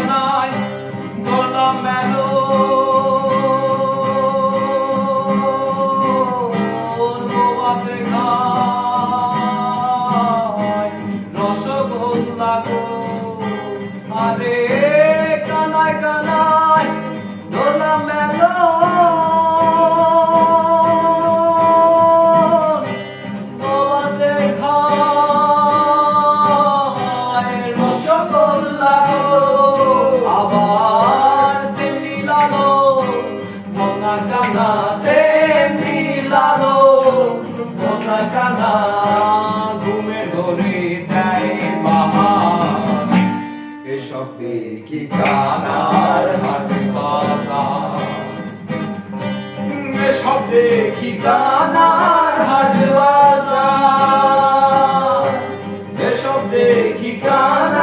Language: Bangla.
বানায় দোলা মেলো। বোবাতে খায় রসগোল্লা গো। আরে মনা কানা তেমনি লালো মনা কানা ঘুমে ধরে দেয় বাহার এসব দেখি কানার হাট বাজার এসব দেখি কানার হাট বাজার এসব দেখি কানার